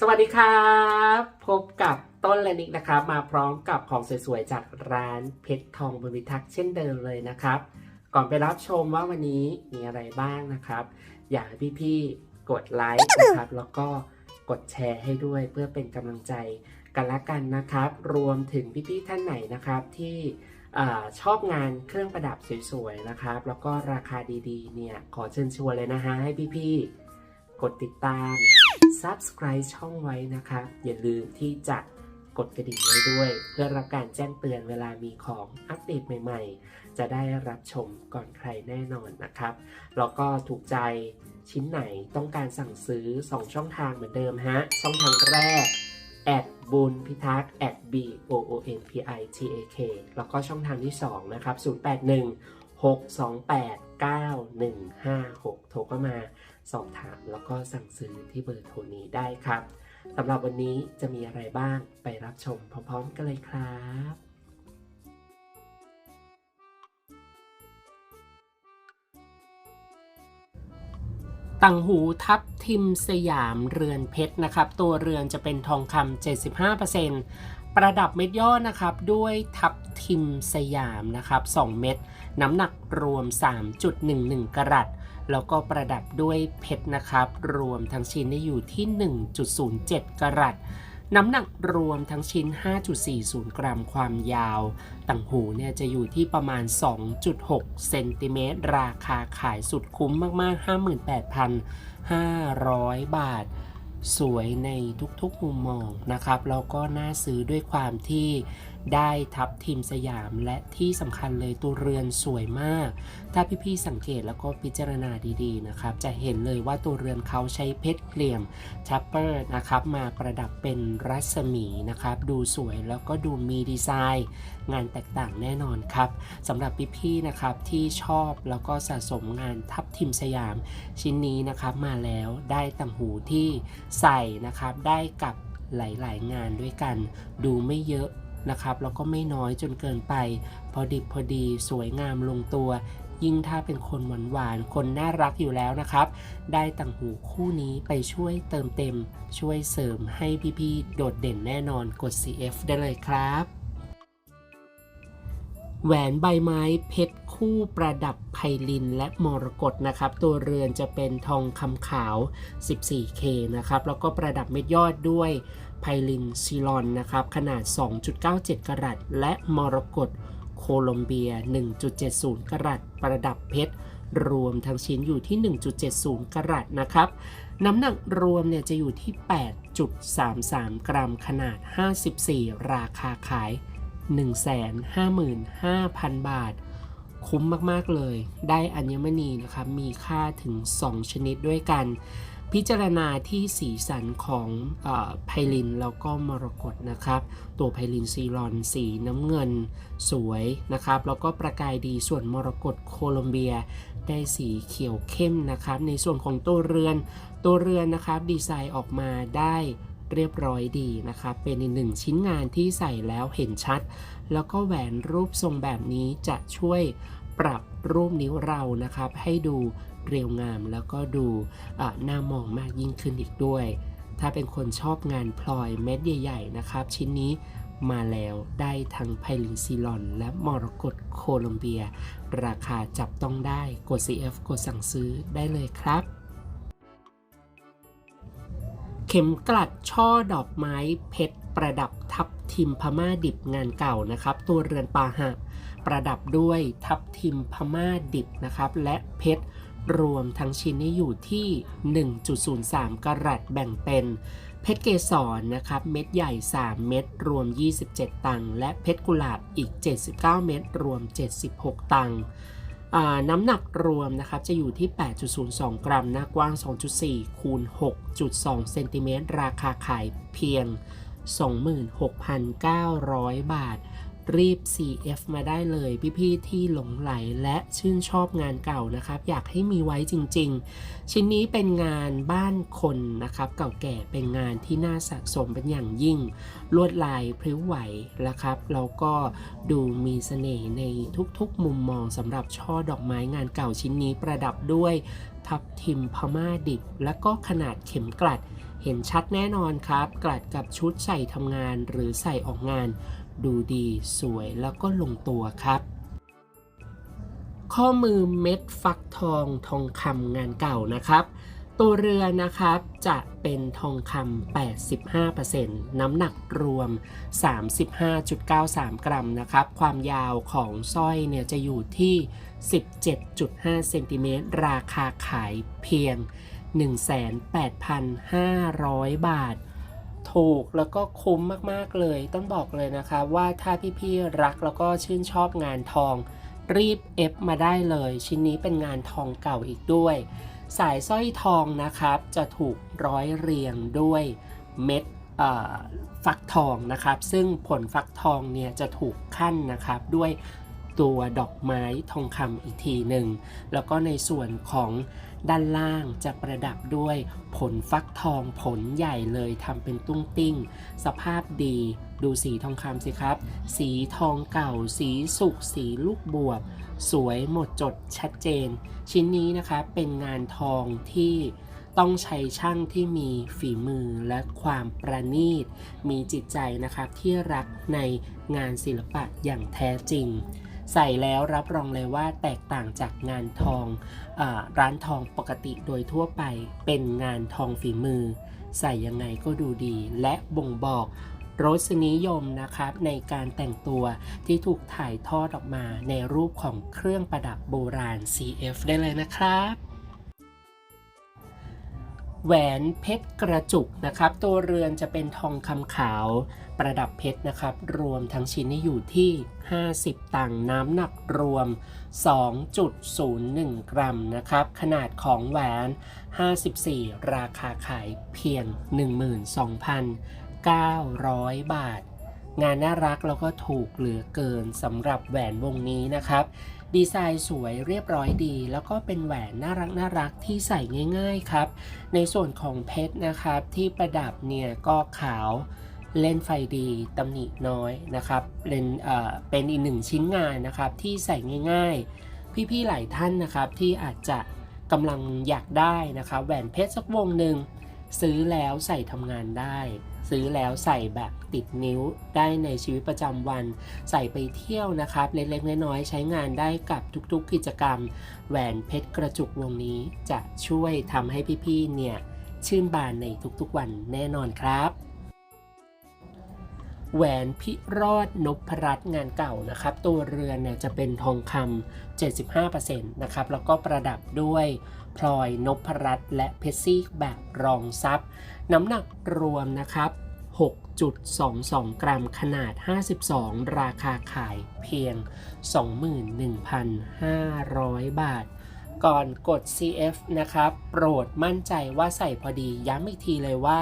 สวัสดีครับ พบกับต้นและนิกนะครับ มาพร้อมกับของสวยๆ จากร้านเพชรทองบริทักษ์เช่นเดิมเลยนะครับ ก่อนไปรับชมว่าวันนี้มีอะไรบ้างนะครับ อยากให้พี่ๆ กดไลค์นะครับ แล้วก็กดแชร์ให้ด้วยเพื่อเป็นกำลังใจกันละกันนะครับ รวมถึงพี่ๆ ท่านไหนนะครับที่อชอบงานเครื่องประดับสวยๆ นะครับ แล้วก็ราคาดีๆ เนี่ย ขอเชิญชวนเลยนะฮะให้พี่ๆ กดติดตาม subscribe ช่องไว้นะครับอย่าลืมที่จะกดกระดิ่งไว้ด้วย เพื่อรับการแจ้งเตือนเวลามีของอัปเดตใหม่ๆ จะได้รับชมก่อนใครแน่นอนนะครับ แล้วก็ถูกใจชิ้นไหนต้องการสั่งซื้อ 2 ช่องทางเหมือนเดิมฮะ ช่องทางแรกแอดบุญพิทักษ์ at b o o n p i t a k แล้วก็ช่องทางที่ 2 นะครับ 081 628 9156 โทรเข้ามา สอบถามแล้วก็สั่งซื้อที่เบอร์โทรนี้ได้ครับสำหรับวันนี้จะมีอะไรบ้างไปรับชมพร้อมๆกันเลยครับต่างหูทับทิมสยามเรือนเพชรนะครับ ตัวเรือนจะเป็นทองคำ75%ประดับเม็ดย่อนะครับ ด้วยทับทิมสยามนะครับ 2 เม็ดน้ำหนักรวม 3.11 กรัต แล้วก็ประดับด้วยเพชรนะครับ รวมทั้งชิ้นได้อยู่ที่ 1.07 กรัตน้ำหนักรวมทั้งชิ้น 5.40 กรัมความยาว ต่างหูเนี่ยจะอยู่ที่ประมาณ 2.6 เซนติเมตร ราคาขายสุดคุ้มมาก ๆ 58,500 บาท สวยในทุกๆมุมมองนะครับ แล้วก็น่าซื้อด้วยความที่ ได้ทับทีมสยามและที่สำคัญเลยตัวเรือนสวยมาก ถ้าพี่ๆสังเกตแล้วก็พิจารณาดีๆนะครับ จะเห็นเลยว่าตัวเรือนเขาใช้เพชรเหลี่ยมชัปเปอร์นะครับมาประดับเป็นรัศมีนะครับ ดูสวยแล้วก็ดูมีดีไซน์ งานแตกต่างแน่นอนครับสำหรับพี่ๆนะครับที่ชอบแล้วก็สะสมงานทับทิมสยามชิ้นนี้นะครับมาแล้วได้ต่างหูที่ใส่นะครับได้กับหลาย ๆ งานด้วยกัน ดูไม่เยอะ นะครับแล้วก็ไม่น้อยจนเกินไป พอดิบพอดีสวยงามลงตัว ยิ่งถ้าเป็นคนหวานหวานคนน่ารักอยู่แล้วนะครับ ได้ต่างหูคู่นี้ไปช่วยเติมเต็ม ช่วยเสริมให้พี่ๆโดดเด่นแน่นอนกด CF ได้เลยครับแหวนใบไม้เพชรคู่ประดับไพลินและมรกตนะครับ ตัวเรือนจะเป็นทองคำขาว 14K นะครับ แล้วก็ประดับเม็ดยอดด้วย ไพลินซิลอนนะครับขนาด 2.97 กรัต และมรกตโคลอมเบีย 1.70 กรัต ประดับเพชร รวมทั้งชิ้นอยู่ที่ 1.70 กรัตนะครับ น้ำหนักรวมเนี่ยจะอยู่ที่ 8.33 กรัมขนาด 54 ราคาขาย 155,000 บาท คุ้มมาก ๆ เลย ได้อัญมณีนะครับ มีค่าถึง 2 ชนิดด้วยกัน พิจารณาที่สีสันของอไพลินแล้วก็มรกตนะครับ ตัวไพลินซีรอนสีน้ำเงินสวยนะครับ แล้วก็ประกายดีส่วนมรกตโคลอมเบียได้สีเขียวเข้มนะครับ ในส่วนของตัวเรือน ตัวเรือนนะครับดีไซน์ออกมาได้เรียบร้อยดีนะครับ เป็นอีกหนึ่งชิ้นงานที่ใส่แล้วเห็นชัด แล้วก็แหวนรูปทรงแบบนี้จะช่วยปรับรูปนิ้วเรานะครับ ให้ดู เรียวงาม แล้วก็ดูน่ามองมากยิ่งขึ้นอีกด้วย ถ้าเป็นคนชอบงานพลอยเม็ดใหญ่ๆนะครับ ชิ้นนี้มาแล้วได้ทั้งไพลินซิลอน และมรกตโคลอมเบีย ราคาจับต้องได้กด CF กดสั่งซื้อได้เลยครับ เข็มกลัดช่อดอกไม้เพชรประดับทับทิมพม่าดิบงานเก่านะครับ ตัวเรือนปาหะประดับด้วยทับทิมพม่าดิบนะครับ และเพชร รวมทั้งชิ้นนี้อยู่ที่ 1.03 กรัตแบ่งเป็นเพชรเกสรนะครับเม็ดใหญ่ 3 เม็ดรวม 27 ตังค์และเพชรกุหลาบอีก 79 เม็ดรวม 76 ตังค์น้ำหนักรวมนะครับจะอยู่ที่ 8.02 กรัมหน้ากว้าง 2.4 คูณ 6.2 เซนติเมตรราคาขายเพียง 26,900 บาท รีบ CF มาได้เลยพี่ๆที่หลงไหลและชื่นชอบงานเก่านะครับ อยากให้มีไว้จริง ๆ ชิ้นนี้เป็นงานบ้านคนนะครับ เก่าแก่เป็นงานที่น่าสะสมเป็นอย่างยิ่ง ลวดลายพริ้วไหวนะครับแล้วก็ดูมีเสน่ห์ในทุกๆ มุมมองสำหรับช่อดอกไม้งานเก่าชิ้นนี้ประดับด้วยทับทิมพม่าดิบ และก็ขนาดเข็มกลัด เห็นชัดแน่นอนครับ กลัดกับชุดใส่ทำงานหรือใส่ออกงาน ดูดีสวยแล้วก็ลงตัวครับ ข้อมือเม็ดฟักทองทองคำงานเก่านะครับ ตัวเรือนะครับจะเป็นทองคำ85%น้ำหนักรวม 35.93 กรัมนะครับ ความยาวของสร้อยเนี่ยจะอยู่ที่ 17.5 เซนติเมตรราคาขายเพียง 18,500 บาท ถูกแล้วก็คุ้มมากๆเลย ต้องบอกเลยนะคะว่าถ้าพี่ๆรักแล้วก็ชื่นชอบงานทอง รีบเอฟมาได้เลย ชิ้นนี้เป็นงานทองเก่าอีกด้วย สายสร้อยทองนะครับ จะถูกร้อยเรียงด้วยเม็ดฟักทองนะครับ ซึ่งผลฟักทองเนี่ยจะถูกขั้นนะครับด้วย ตัวดอกไม้ทองคำอีกทีหนึ่ง แล้วก็ในส่วนของด้านล่างจะประดับด้วยผลฟักทองผลใหญ่เลยทำเป็นตุ้งติ้ง สภาพดีดูสีทองคำสิครับ สีทองเก่า สีสุกสีลูกบวบ สวยหมดจดชัดเจน ชิ้นนี้นะครับเป็นงานทองที่ต้องใช้ช่างที่มีฝีมือและความประณีต มีจิตใจนะครับที่รักในงานศิลปะอย่างแท้จริง ใส่แล้วรับรองเลยว่าแตกต่างจากงานทองอร้านทองปกติโดยทั่วไปเป็นงานทองฝีมือ ใส่ยังไงก็ดูดี และบ่งบอกรสนิยมนะครับในการแต่งตัวที่ถูกถ่ายทอดออกมาในรูปของเครื่องประดับโบราณ CF ได้เลยนะครับ แหวนเพชรกระจุกนะครับ ตัวเรือนจะเป็นทองคำขาวประดับเพชรนะครับ รวมทั้งชิ้นนี้อยู่ที่ 50 ตังค์น้ำหนักรวม 2.01 กรัมนะครับ ขนาดของแหวน 54 ราคาขายเพียง 12,900 บาท งานน่ารักแล้วก็ถูกเหลือเกินสำหรับแหวนวงนี้นะครับ ดีไซน์สวยเรียบร้อยดี แล้วก็เป็นแหวนน่ารักน่ารักที่ใส่ง่ายๆครับ ในส่วนของเพชรนะครับ ที่ประดับเนี่ยก็ขาวเล่นไฟดีตำหนิน้อยนะครับเป็นเอ่อเป็นอีกหนึ่งชิ้นงานนะครับที่ใส่ง่ายๆ พี่ๆหลายท่านนะครับที่อาจจะกำลังอยากได้นะครับแหวนเพชรสักวงหนึ่งซื้อแล้วใส่ทำงานได้ ซื้อแล้วใส่แบบติดนิ้วได้ในชีวิตประจำวัน ใส่ไปเที่ยวนะครับ เล็กๆน้อยๆใช้งานได้กับทุกๆกิจกรรม แหวนเพชรกระจุกวงนี้จะช่วยทำให้พี่ๆเนี่ยชื่นบานในทุกๆวันแน่นอนครับแหวนพิรอดนพรัตน์งานเก่านะครับ ตัวเรือนเนี่ยจะเป็นทองคำ75%นะครับ แล้วก็ประดับด้วย พลอยนพรัตน์และเพชซีกแบบรองซับน้ำหนักรวมนะครับ 6.22 กรัมขนาด 52 ราคาขายเพียง 21,500 บาท ก่อนกด CF นะครับ โปรดมั่นใจว่าใส่พอดี ย้ำอีกทีเลยว่า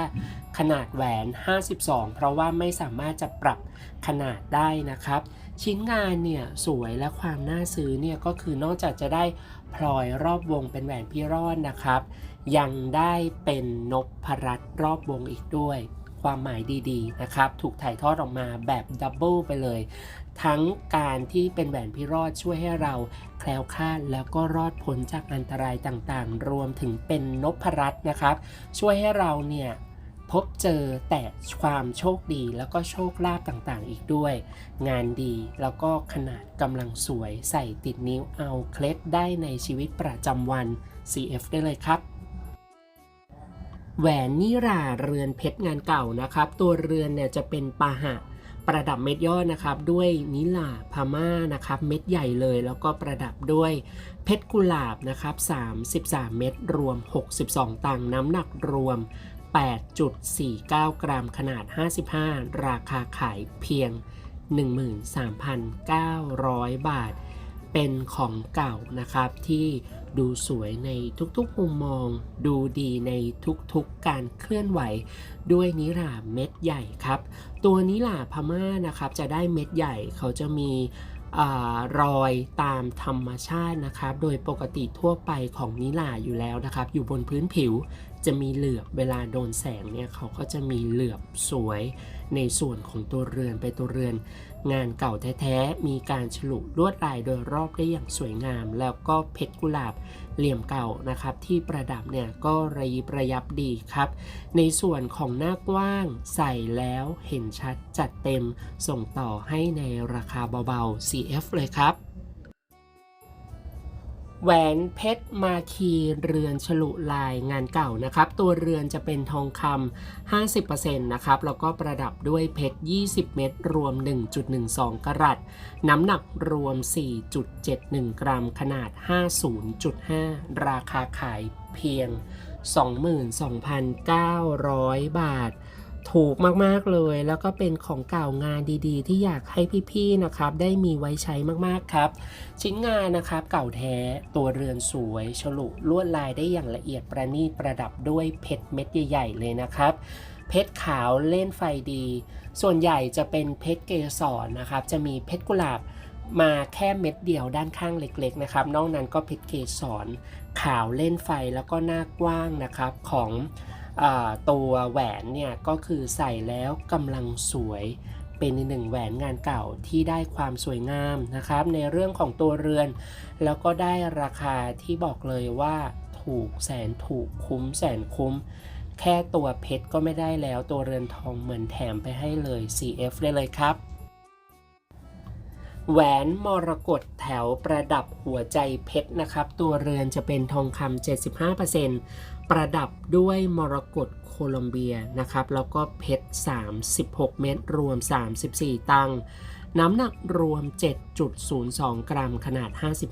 ขนาดแหวน 52 เพราะว่าไม่สามารถจะปรับขนาดได้นะครับ ชิ้นงานเนี่ยสวยและความน่าซื้อเนี่ยก็คือนอกจากจะได้พลอยรอบวงเป็นแหวนพี่รอดนะครับ ยังได้เป็นนพพรัตรอบวงอีกด้วย ความหมายดีๆนะครับ ถูกถ่ายทอดออกมาแบบดับเบิลไปเลย ทั้งการที่เป็นแหวนพี่รอดช่วยให้เราแคล้วคลาดแล้วก็รอดพ้นจากอันตรายต่างๆ รวมถึงเป็นนพรัตนะครับ ช่วยให้เราเนี่ย พบเจอแต่ความโชคดีแล้วก็โชคลาภต่างๆ อีกด้วย งานดีแล้วก็ขนาดกำลังสวยใส่ติดนิ้วเอาเคล็ดได้ในชีวิตประจำวัน CF ได้เลยครับแหวนนิราเรือนเพชรงานเก่านะครับ ตัวเรือนเนี่ยจะเป็นปาหะประดับเม็ดยอดนะครับ ด้วยนิลาพม่านะครับ เม็ดใหญ่เลยแล้วก็ประดับด้วยเพชรกุหลาบนะครับ 33 เม็ดรวม 62 ตังค์น้ำหนักรวม 8.49 กรัมขนาด 55 ราคาขายเพียง 13,900 บาท เป็นของเก่านะครับที่ดูสวยในทุกๆมุมมอง ดูดีในทุกๆการเคลื่อนไหว ด้วยนิราเม็ดใหญ่ครับ ตัวนิลาพม่านะครับจะได้เม็ดใหญ่เขาจะมีอรอยตามธรรมชาตินะครับ โดยปกติทั่วไปของนิลาอยู่แล้วนะครับ อยู่บนพื้นผิว จะมีเหลือบเวลาโดนแสงเนี่ยเขาก็จะมีเหลือบสวยในส่วนของตัวเรือนไปตัวเรือน งานเก่าแท้ๆมีการฉลุลวดลายโดยรอบได้อย่างสวยงาม แล้วก็เพชรกุหลาบเหลี่ยมเก่านะครับ ที่ประดับเนี่ยก็ระยิบระยับดีครับ ในส่วนของหน้ากว้างใส่แล้วเห็นชัดจัดเต็มส่งต่อให้ในราคาเบาๆ CF เลยครับ แหวนเพชรมาคีเรือนฉลุลายงานเก่านะครับ ตัวเรือนจะเป็นทองคำ50%นะครับ แล้วก็ประดับด้วยเพชร 20 เม็ดรวม 1.12 กรัตน้ำหนักรวม 4.71 กรัม ขนาด 50.5 ราคาขายเพียง 22,900 บาท ถูกมาก ๆ เลย แล้วก็เป็นของเก่างานดีๆ ที่อยากให้พี่ ๆ นะครับ ได้มีไว้ใช้มาก ๆ ครับ ชิ้นงานนะครับ เก่าแท้ ตัวเรือนสวย ฉลุลวดลายได้อย่างละเอียดประณีตประดับด้วยเพชรเม็ดใหญ่ ๆ เลยนะครับ เพชรขาวเล่นไฟดี ส่วนใหญ่จะเป็นเพชรเกสรนะครับ จะมีเพชรกุหลาบมาแค่เม็ดเดียวด้านข้างเล็กๆนะครับ นอกนั้นก็เพชรเกสรขาวเล่นไฟแล้วก็หน้ากว้างนะครับของ ตัวแหวนเนี่ย ก็คือใส่แล้วกำลังสวยเป็นอีกหนึ่งแหวนงานเก่าที่ได้ความสวยงามนะครับ ในเรื่องของตัวเรือน แล้วก็ได้ราคาที่บอกเลยว่าถูกแสนถูกคุ้มแสนคุ้ม แค่ตัวเพชรก็ไม่ได้แล้วตัวเรือนทองเหมือนแถมไปให้เลย CF ได้เลยครับแหวนมรกตแถวประดับหัวใจเพชรนะครับ ตัวเรือนจะเป็นทองคำ75% ประดับด้วยมรกตโคลอมเบียนะครับ แล้วก็เพชร 36 เม็ดรวม 34 ตังค์น้ำหนักรวม 7.02 กรัมขนาด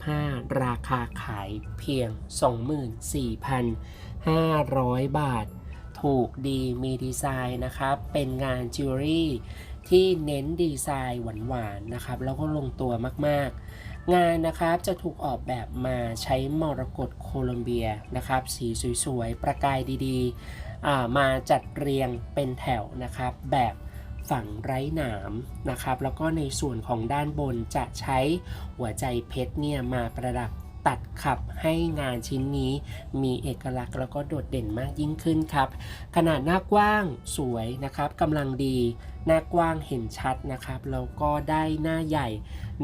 55 ราคาขายเพียง 24,500 บาท ถูกดีมีดีไซน์นะครับ เป็นงานจิวเวลรี่ที่เน้นดีไซน์หวานๆนะครับ แล้วก็ลงตัวมากๆ งานนะครับจะถูกออกแบบมาใช้มรกตโคลอมเบียนะครับ สีสวยๆ ประกายดีๆ มาจัดเรียงเป็นแถวนะครับแบบฝังไร้หนามนะครับ แล้วก็ในส่วนของด้านบนจะใช้หัวใจเพชรเนี่ยมาประดับ ตัดขับให้งานชิ้นนี้มีเอกลักษณ์แล้วก็โดดเด่นมากยิ่งขึ้นครับ ขนาดหน้ากว้างสวยนะครับกำลังดี หน้ากว้างเห็นชัดนะครับ แล้วก็ได้หน้าใหญ่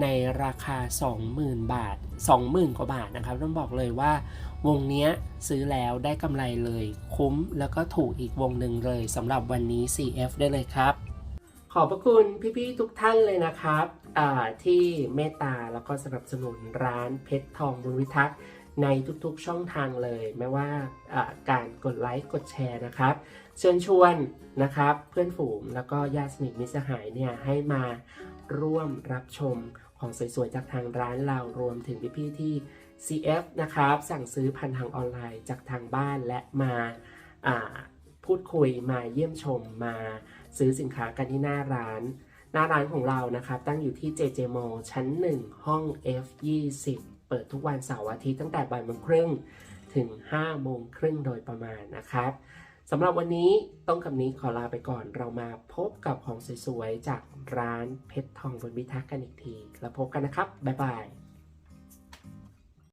ในราคา 20,000 บาท 20,000 กว่าบาทนะครับ ต้องบอกเลยว่าวงเนี้ยซื้อแล้วได้กำไรเลย คุ้มแล้วก็ถูกอีกวงหนึ่งเลยสำหรับวันนี้ CF ได้เลยครับ ขอบพระคุณพี่ๆทุกท่านเลยนะครับที่เมตตาแล้วก็สนับสนุนร้านเพชรทองบุญวิทักษ์ในทุกๆช่องทางเลย ไม่ว่าการกดไลค์กดแชร์นะครับ เชิญชวนนะครับเพื่อนฝูงแล้วก็ญาติสนิทมิตรสหายเนี่ยให้มาร่วมรับชมของสวยๆจากทางร้านเรารวมถึงพี่ๆที่ CF นะครับสั่งซื้อผ่านทางออนไลน์จากทางบ้านและมาพูดคุยมาเยี่ยมชมมา ซื้อสินค้ากันที่หน้าร้าน หน้าร้านของเรานะครับตั้งอยู่ที่ JJ Mall ชั้น 1 ห้อง F20 เปิดทุกวันเสาร์อาทิตย์ตั้งแต่บ่ายโมงครึ่งถึง5โมงครึ่งโดยประมาณนะครับสำหรับวันนี้ต้องคำนี้ขอลาไปก่อน เรามาพบกับของสวยๆ จากร้านเพชรทองบนวิทักษ์กันอีกที แล้วพบกันนะครับ บ๊ายบาย